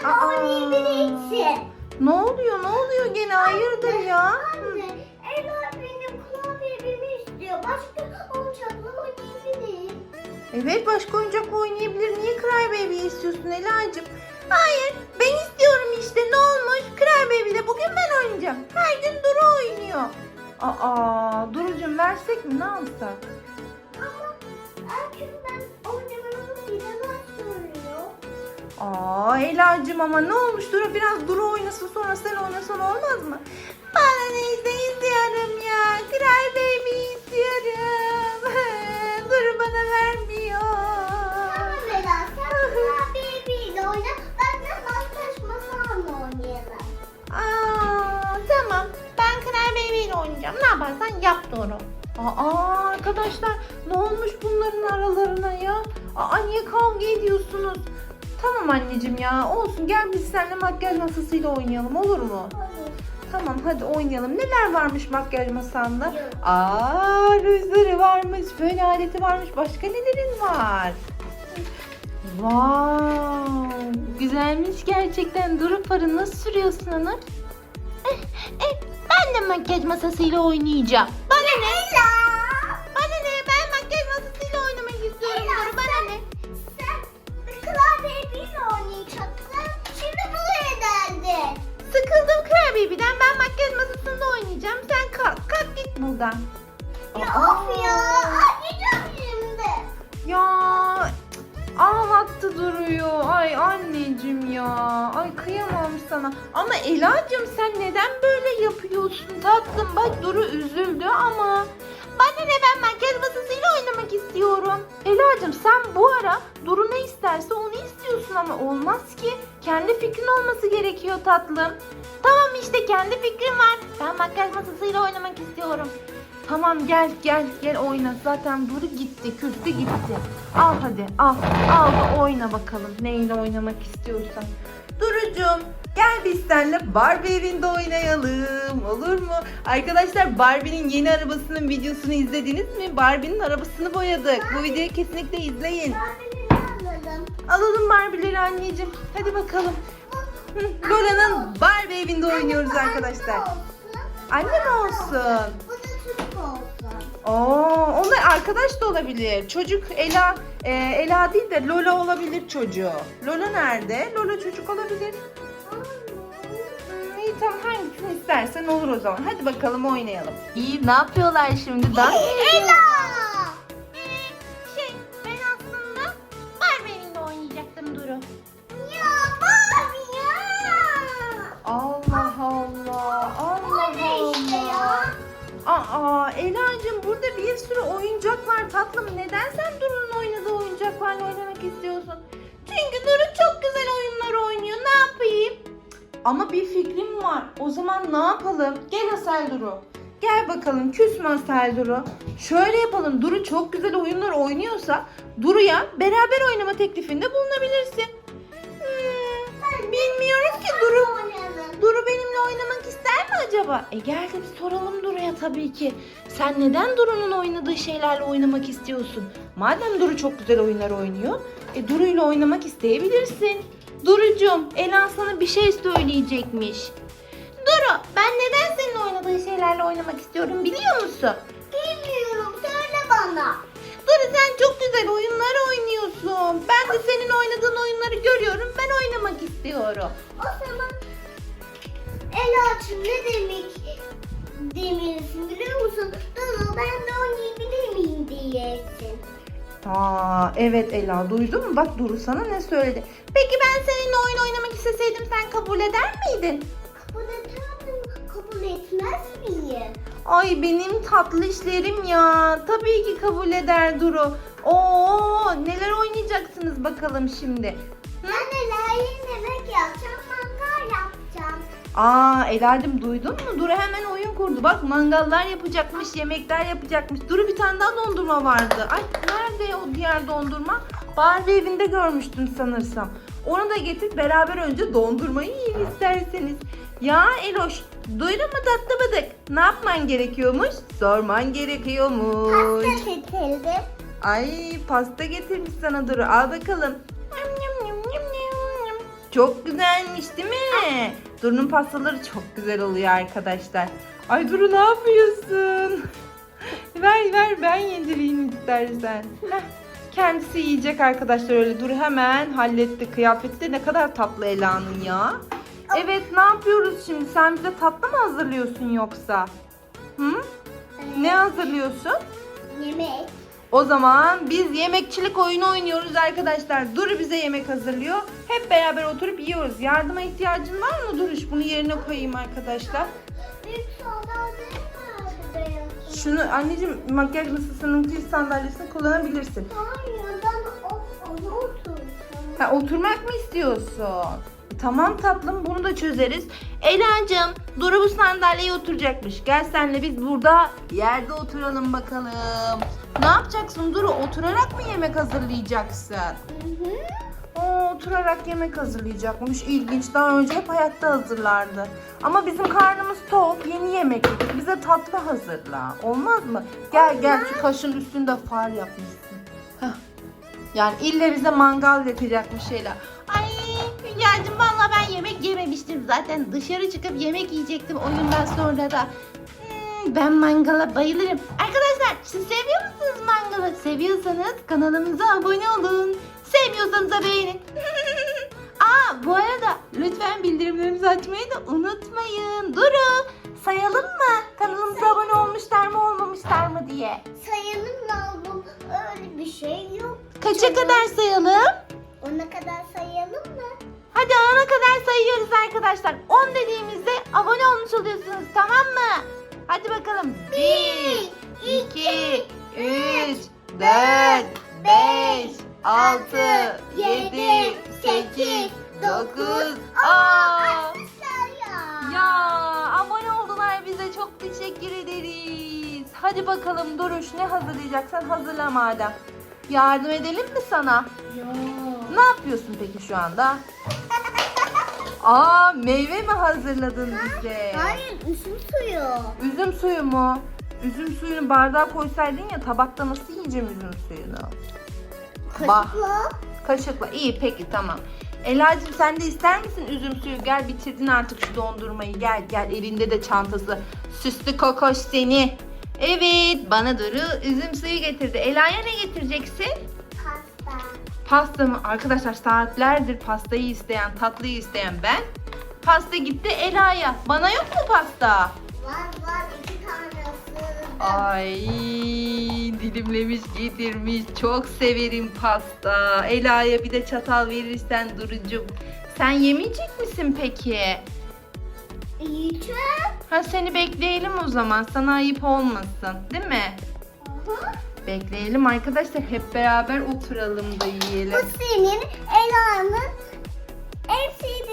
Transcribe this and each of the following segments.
Sen Aa. oynayabilirsin. Ne oluyor ne oluyor gene hayırdır ya? Anne, Ela benim klavyemi istiyor. Başka oyuncakla oynayabilir. Evet başka oyuncak oynayabilir. Niye Cry Baby istiyorsun Ela'cığım? Hayır ben istiyorum işte ne olmuş? Cry Baby'de bugün ben oynayacağım. Her gün Duru oynuyor. Aa Duru'cum versek mi ne alsak? Aa Ela'cığım ama ne olmuş Duru biraz Duru oynasın sonra sen oynasan olmaz mı? Bana neyse istiyorum ya. Cry Baby istiyorum. Duru bana vermiyor. Tamam Ela sen klavyeyle oyna. Ben de makyaj masamla oynayalım. Aa, tamam. Ben Cry Baby ile oynayacağım. Ne yaparsan yap Duru. Aa arkadaşlar ne olmuş bunların aralarına ya? Aa niye kavga ediyorsunuz? Tamam anneciğim ya olsun gel biz seninle makyaj masasıyla oynayalım olur mu? Olur. Tamam hadi oynayalım. Neler varmış makyaj masanda? Yok. Aa rüzgarı varmış, fön aleti varmış. Başka nelerin var? Wow, güzelmiş gerçekten. Duru farı nasıl sürüyorsun onu? Eh, eh, ben de makyaj masasıyla oynayacağım. Bana ne? Sıkıldım Baby'den. Ben makyaj masasında oynayacağım. Sen kalk, kalk git buradan. Ya of ya. Arayacağım şimdi. Ya ağlattı duruyor. Ay anneciğim ya. Ay kıyamam sana. Ama Ela'cığım sen neden böyle yapıyorsun tatlım? Bak Duru üzüldü ama. Bana ne ben makyaj masasıyla oynamak istiyorum. Ela'cığım sen bu ara Duru ne isterse onu istiyorsun ama olmaz ki. Kendi fikrin olması gerekiyor tatlım. Tamam işte kendi fikrim var. Ben makyaj masasıyla oynamak istiyorum. Tamam gel gel gel oyna. Zaten Duru gitti, küstü gitti. Al hadi al. Al da oyna bakalım. Neyle oynamak istiyorsan. Duru'cum gel biz seninle Barbie evinde oynayalım. Olur mu? Arkadaşlar Barbie'nin yeni arabasının videosunu izlediniz mi? Barbie'nin arabasını boyadık. Bu videoyu kesinlikle izleyin. Klavyeni alalım. Alalım Barbie'leri anneciğim. Hadi bakalım. Lola'nın Barbie evinde oynuyoruz arkadaşlar. Anne mi olsun? Oo, onlar arkadaş da olabilir. Çocuk Ela, e, Ela değil de Lola olabilir çocuğu. Lola nerede? Lola çocuk olabilir. İyi tamam hangisini istersen olur o zaman. Hadi bakalım oynayalım. İyi ne yapıyorlar şimdi? Dans mı ediyorlar? Ela! İstiyorsun? Çünkü Duru çok güzel oyunlar oynuyor. Ne yapayım? Ama bir fikrim var. O zaman ne yapalım? Gel Asel Duru. Gel bakalım küsme Asel Duru. Şöyle yapalım. Duru çok güzel oyunlar oynuyorsa Duru'ya beraber oynama teklifinde bulunabilirsin. Hmm, bilmiyorum ki Duru. Duru benimle oynamak mi acaba? E gel de bir soralım Duru'ya tabii ki. Sen neden Duru'nun oynadığı şeylerle oynamak istiyorsun? Madem Duru çok güzel oyunlar oynuyor, e Duru'yla oynamak isteyebilirsin. Duru'cum, Ela sana bir şey söyleyecekmiş. Duru, ben neden senin oynadığın şeylerle oynamak istiyorum biliyor musun? Bilmiyorum söyle bana. Duru sen çok güzel oyunlar oynuyorsun. Ben de senin oynadığın oyunları görüyorum. Ben oynamak istiyorum. O zaman Ela'cığım ne demek demelisin biliyor musun? Dolu ben de oynayabilir miyim diyeceksin. Aa evet Ela duydun mu? Bak Duru sana ne söyledi. Peki ben seninle oyun oynamak isteseydim sen kabul eder miydin? Kabul ederdim, kabul etmez miyim? Ay benim tatlı işlerim ya. Tabii ki kabul eder Duru. Oo neler oynayacaksınız bakalım şimdi. Aa Ela'cığım duydun mu? Duru hemen oyun kurdu. Bak mangallar yapacakmış, yemekler yapacakmış. Duru bir tane daha dondurma vardı. Ay nerede o diğer dondurma? Barbie evinde görmüştün sanırsam. Onu da getir beraber önce dondurmayı yiyin isterseniz. Ya Eloş duydun mu tatlı bıdık? Ne yapman gerekiyormuş? Sorman gerekiyormuş. Pasta getirdim. Ay pasta getirmiş sana Duru. Al bakalım. Yum, Çok güzelmiş değil mi? Duru'nun pastaları çok güzel oluyor arkadaşlar. Ay Duru ne yapıyorsun? ver ver ben yedireyim istersen. Heh, Kendisi yiyecek arkadaşlar öyle. Duru hemen halletti kıyafeti de ne kadar tatlı Ela'nın ya. Evet ne yapıyoruz şimdi? Sen bize tatlı mı hazırlıyorsun yoksa? Hı? Ne hazırlıyorsun? Yemek. O zaman biz yemekçilik oyunu oynuyoruz arkadaşlar. Duru bize yemek hazırlıyor. Hep beraber oturup yiyoruz. Yardıma ihtiyacın var mı Duruş? Bunu yerine koyayım arkadaşlar. Şunu anneciğim makyaj masasının kil sandalyesini kullanabilirsin. Ha, oturmak mı istiyorsun? Tamam tatlım bunu da çözeriz. Ela'cığım Duru bu sandalyeye oturacakmış. Gel senle biz burada yerde oturalım bakalım. Ne yapacaksın Duru? Oturarak mı yemek hazırlayacaksın? Hı hı. Oo, oturarak yemek hazırlayacakmış. İlginç. Daha önce hep hayatta hazırlardı. Ama bizim karnımız tok. Yeni yemek yedik. Bize tatlı hazırla. Olmaz mı? Gel gel şu kaşın üstünde far yapmışsın. Heh. Yani ille bize mangal yakacakmış şeyler. Ay Hülya'cığım valla ben yemek yememiştim. Zaten dışarı çıkıp yemek yiyecektim oyundan sonra da. Hmm, ben mangala bayılırım. Arkadaşlar siz seviyor musunuz mangalı? Seviyorsanız kanalımıza abone olun. Sevmiyorsanız da beğenin. Aa bu arada lütfen bildirimlerimizi açmayı da unutmayın. Duru sayalım mı? Kanalımıza abone olmuşlar mı olmamışlar mı diye. Sayalım lazım. Öyle bir şey yok. Kaça kadar sayalım? Ona kadar sayalım mı? Hadi 10'a kadar sayıyoruz arkadaşlar. 10 dediğimizde abone olmuş oluyorsunuz tamam mı? Hadi bakalım. 1, 2, 3, 4, 5, 6, 7, 8, 9, 10. Arkadaşlar ya. Ya abone oldular bize çok teşekkür ederiz. Hadi bakalım Duruş ne hazırlayacaksan hazırla madem. Yardım edelim mi sana? Yok. Ne yapıyorsun peki şu anda? Aa meyve mi hazırladın bize? Hayır üzüm suyu. Üzüm suyu mu? Üzüm suyunu bardağa koysaydın ya tabakta nasıl yiyeceğim üzüm suyunu? Kaşıkla. Kaşıkla. İyi peki tamam. Ela'cığım sen de ister misin üzüm suyu? Gel bitirdin artık şu dondurmayı. Gel gel elinde de çantası. Süslü kokoş seni. Evet bana Duru üzüm suyu getirdi. Ela'ya ne getireceksin? Pasta. Pasta mı? Arkadaşlar saatlerdir pastayı isteyen, tatlıyı isteyen ben. Pasta gitti Ela'ya. Bana yok mu pasta? Var var iki tane. Ay dilimlemiş getirmiş. Çok severim pasta. Ela'ya bir de çatal verirsen Duru'cum. Sen yemeyecek misin peki? Yiyeceğim. Ha seni bekleyelim o zaman. Sana ayıp olmasın. Değil mi? Aha. Bekleyelim arkadaşlar. Hep beraber oturalım da yiyelim. Bu senin Ela'nın en sevdiği.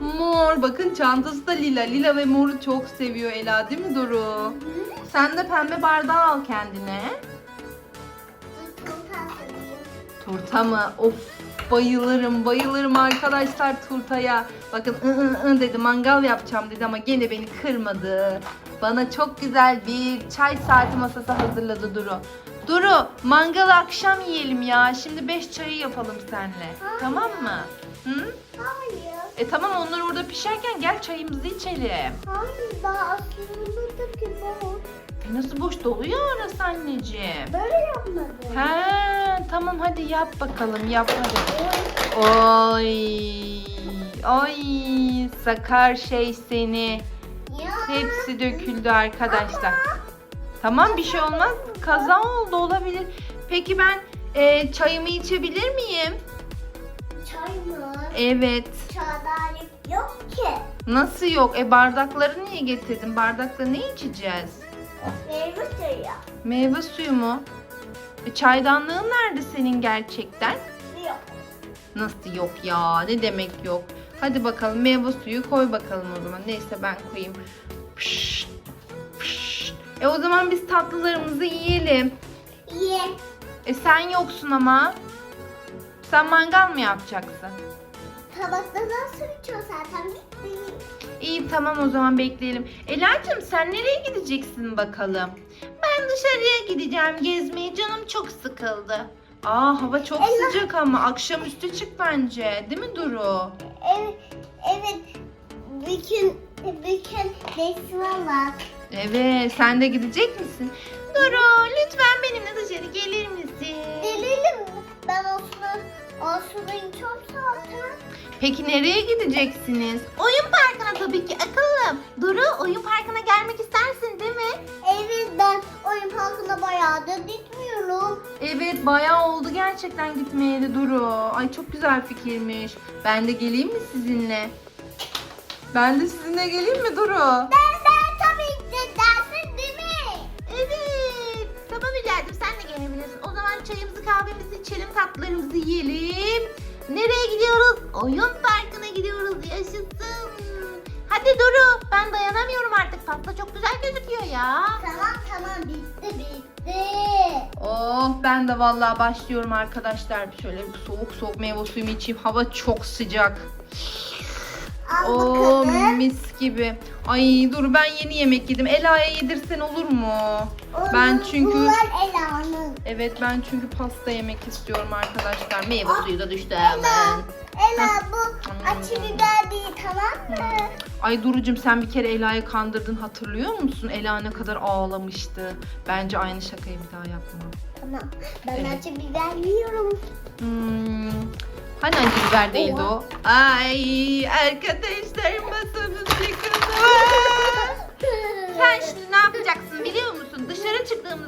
Mor. Bakın çantası da lila. Lila ve moru çok seviyor Ela değil mi Duru? Sen de pembe bardağı al kendine. Turta mı? Of bayılırım bayılırım arkadaşlar turtaya. Bakın ı ı ı dedi mangal yapacağım dedi ama gene beni kırmadı. Bana çok güzel bir çay saati masası hazırladı Duru. Duru mangalı akşam yiyelim ya. Şimdi 5 çayı yapalım seninle. Tamam mı? Hı? Hayır. E tamam onlar orada pişerken gel çayımızı içelim. Hayır daha aslında ki bu. Nasıl boş doluyor orası anneciğim. Böyle yapmadım. He tamam hadi yap bakalım yap hadi. Oy. Ay sakar şey seni. Ya. Hepsi döküldü arkadaşlar. Tamam bir şey olmaz. Kaza oldu olabilir. Peki ben e, çayımı içebilir miyim? Çay mı? Evet. Çaydanlık yok ki. Nasıl yok? E bardakları niye getirdin? Bardakla ne içeceğiz? Meyve suyu. Meyve suyu mu? E, çaydanlığın nerede senin gerçekten? Yok. Nasıl yok ya? Ne demek yok? Hadi bakalım meyve suyu koy bakalım o zaman. Neyse ben koyayım. Pişt, pişt. E o zaman biz tatlılarımızı yiyelim. Ye. E sen yoksun ama. Sen mangal mı yapacaksın? Tabakta nasıl içiyor zaten bitti. İyi tamam o zaman bekleyelim. Ela'cığım sen nereye gideceksin bakalım? Ben dışarıya gideceğim gezmeye. Canım çok sıkıldı. Aa hava çok Ela. sıcak ama akşamüstü çık bence. Değil mi Duru? Evet, evet. Bütün, bütün bak. Evet sen de gidecek misin? Duru lütfen benimle dışarı gelir misin? Delilim. Ben aslında çok. Peki nereye gideceksiniz? Oyun parkına tabii ki akıllım. Duru oyun parkına gelmek istersin değil mi? Evet ben oyun parkına bayağıdır gitmiyorum. Evet bayağı oldu gerçekten gitmeyeli Duru. Ay çok güzel fikirmiş. Ben de geleyim mi sizinle? Ben de sizinle geleyim mi Duru? Ben çayımızı kahvemizi içelim tatlılarımızı yiyelim. Nereye gidiyoruz? Oyun parkına gidiyoruz. Yaşasın. Hadi Duru ben dayanamıyorum artık. Pasta çok güzel gözüküyor ya. Tamam tamam bitti bitti. Oh ben de vallahi başlıyorum arkadaşlar. Şöyle bir soğuk soğuk meyve suyumu içeyim. Hava çok sıcak. Al Oo bakalım. Mis gibi. Ay dur ben yeni yemek yedim. Ela'ya yedirsen olur mu? Ben Onun- çünkü Bunlar Ela'nın. evet ben çünkü pasta yemek istiyorum arkadaşlar. Meyve Ah, suyu da düştü Ela, hemen. Ela bu acı biber değil tamam mı? Ay Duru'cum sen bir kere Ela'yı kandırdın hatırlıyor musun? Ela ne kadar ağlamıştı. Bence aynı şakayı bir daha yapma. Tamam. Ben Evet. acı biber yiyorum. Hmm. Hani acı biber değildi o? Ay arkadaşlar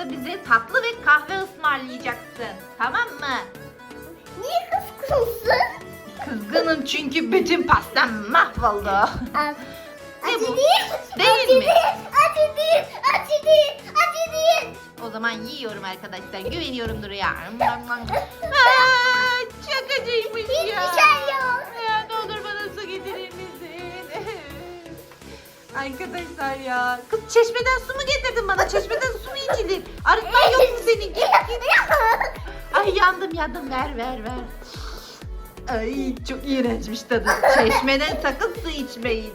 Çıktığımızda bize tatlı ve kahve ısmarlayacaksın. Tamam mı? Niye kıskınsın? Kızgınım çünkü bütün pastam mahvoldu. Al. Ne Acı bu? değil. Değil acı mi? Değil, acı değil. Acı değil. Acı değil. O zaman yiyorum arkadaşlar. Güveniyorum Duru'ya. Aa, çok acıymış Hiçbir ya. şey yok. Arkadaşlar ya. Kız çeşmeden su mu getirdin bana? Çeşmeden su mu içilir? Arıtman yok mu senin? Git git. Ay yandım yandım ver ver ver. Ay çok iğrençmiş tadı. Çeşmeden sakın su içmeyin.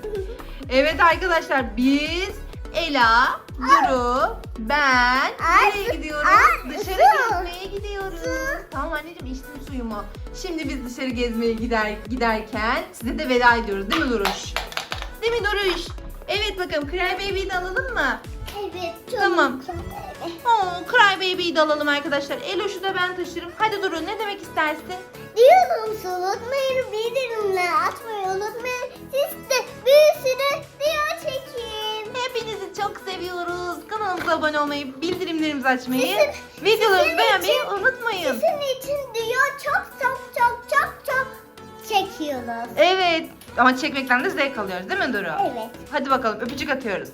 Evet arkadaşlar biz Ela, Duru, ben nereye gidiyoruz? Dışarı gezmeye gidiyoruz. Tamam anneciğim içtim suyumu. Şimdi biz dışarı gezmeye gider giderken size de veda ediyoruz değil mi Duruş? Değil mi Duruş? Evet bakalım Cry Baby'yi de alalım mı? Evet. çok Tamam. güzel. Oo, Cry Baby'yi de alalım arkadaşlar. Eloş'u da ben taşırım. Hadi Duru ne demek istersin? Diyorum unutmayın bildirimleri atmayı unutmayın. Siz de bir sürü video çekin. Hepinizi çok seviyoruz. Kanalımıza abone olmayı, bildirimlerimizi açmayı, Sizin- videolarımızı sizin beğenmeyi için- unutmayın. Sizin için video çok çok çok çok çok çekiyoruz. Evet ama çekmekten de zevk alıyoruz değil mi Duru? Evet. Hadi bakalım öpücük atıyoruz.